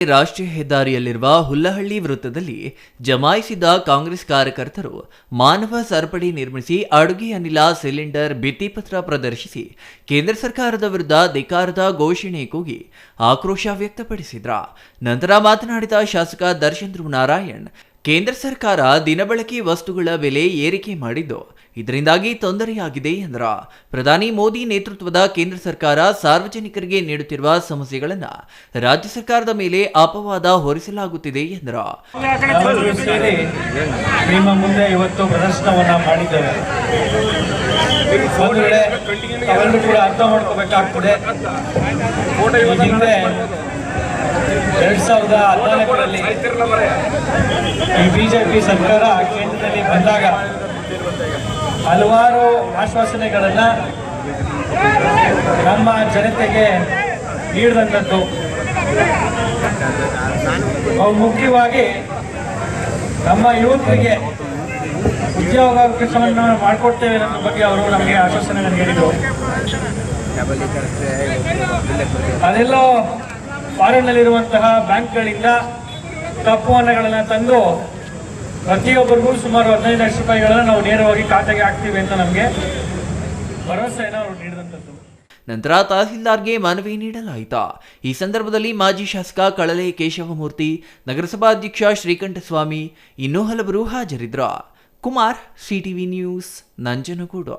ರಾಷ್ಟ್ರೀಯ ಹೆದ್ದಾರಿಯಲ್ಲಿರುವ ಹುಲ್ಲಹಳ್ಳಿ ವೃತ್ತದಲ್ಲಿ ಜಮಾಯಿಸಿದ ಕಾಂಗ್ರೆಸ್ ಕಾರ್ಯಕರ್ತರು ಮಾನವ ಸರಪಳಿ ನಿರ್ಮಿಸಿ ಅಡುಗೆ ಅನಿಲ ಸಿಲಿಂಡರ್ ಭಿತ್ತಿಪತ್ರ ಪ್ರದರ್ಶಿಸಿ ಕೇಂದ್ರ ಸರ್ಕಾರದ ವಿರುದ್ಧ ಧಿಕಾರದ ಘೋಷಣೆ ಕೂಗಿ ಆಕ್ರೋಶ ವ್ಯಕ್ತಪಡಿಸಿದ್ರ. ನಂತರ ಮಾತನಾಡಿದ ಶಾಸಕ ದರ್ಶನ್ ಧ್ರುವ ನಾರಾಯಣ್ ಕೇಂದ್ರ ಸರ್ಕಾರ ದಿನಬಳಕೆ ವಸ್ತುಗಳ ಬೆಲೆ ಏರಿಕೆ ಮಾಡಿದ್ದು ಇದರಿಂದಾಗಿ ತೊಂದರೆಯಾಗಿದೆ ಎಂದ್ರ ಪ್ರಧಾನಿ ಮೋದಿ ನೇತೃತ್ವದ ಕೇಂದ್ರ ಸರ್ಕಾರ ಸಾರ್ವಜನಿಕರಿಗೆ ನೀಡುತ್ತಿರುವ ಸಮಸ್ಯೆಗಳನ್ನು ರಾಜ್ಯ ಸರ್ಕಾರದ ಮೇಲೆ ಅಪವಾದ ಹೊರಿಸಲಾಗುತ್ತಿದೆ ಎಂದ್ರ. ಮುಂದೆ ಇವತ್ತು ಕೂಡ ಅರ್ಥ ಎರಡ್ ಸಾವಿರದ ಹದಿನಾಲ್ಕರಲ್ಲಿ ಈ ಬಿಜೆಪಿ ಸರ್ಕಾರ ಕೇಂದ್ರದಲ್ಲಿ ಬಂದಾಗ ಹಲವಾರು ಆಶ್ವಾಸನೆಗಳನ್ನು ನಮ್ಮ ಜನತೆಗೆ ನೀಡಿದಂಥದ್ದು. ಮುಖ್ಯವಾಗಿ ನಮ್ಮ ಯುವಕರಿಗೆ ಉದ್ಯೋಗಾವಕಾಶವನ್ನು ಮಾಡಿಕೊಡ್ತೇವೆ ಅನ್ನೋದ್ರ ಬಗ್ಗೆ ಅವರು ನಮಗೆ ಆಶ್ವಾಸನೆಗಳನ್ನು ನೀಡಿದರು. ಅದೆಲ್ಲೋ ಫಾರಿನ್ನಲ್ಲಿರುವಂತಹ ಬ್ಯಾಂಕ್ಗಳಿಂದ ತಪ್ಪು ಹಣಗಳನ್ನು ತಂದು ಪ್ರತಿಯೊಬ್ಬರಿಗೂ ಸುಮಾರು ಹದಿನೈದು ಲಕ್ಷ ರೂಪಾಯಿಗಳನ್ನು ನಾವು ನೇರವಾಗಿ ಖಾತೆಗೆ ಹಾಕ್ತೀವಿ ಅಂತ ನಮಗೆ ಭರವಸೆಯನ್ನು ಅವರು ನೀಡಿದಂಥದ್ದು. ನಂತರ ತಹಸೀಲ್ದಾರ್ಗೆ ಮನವಿ ನೀಡಲಾಯಿತು. ಈ ಸಂದರ್ಭದಲ್ಲಿ ಮಾಜಿ ಶಾಸಕ ಕಳಲೆ ಕೇಶವಮೂರ್ತಿ ನಗರಸಭಾಧ್ಯಕ್ಷ ಶ್ರೀಕಂಠಸ್ವಾಮಿ, ಇನ್ನೂ ಹಲವರು ಹಾಜರಿದ್ದರು. Kumar, CTV news, Nanjangud.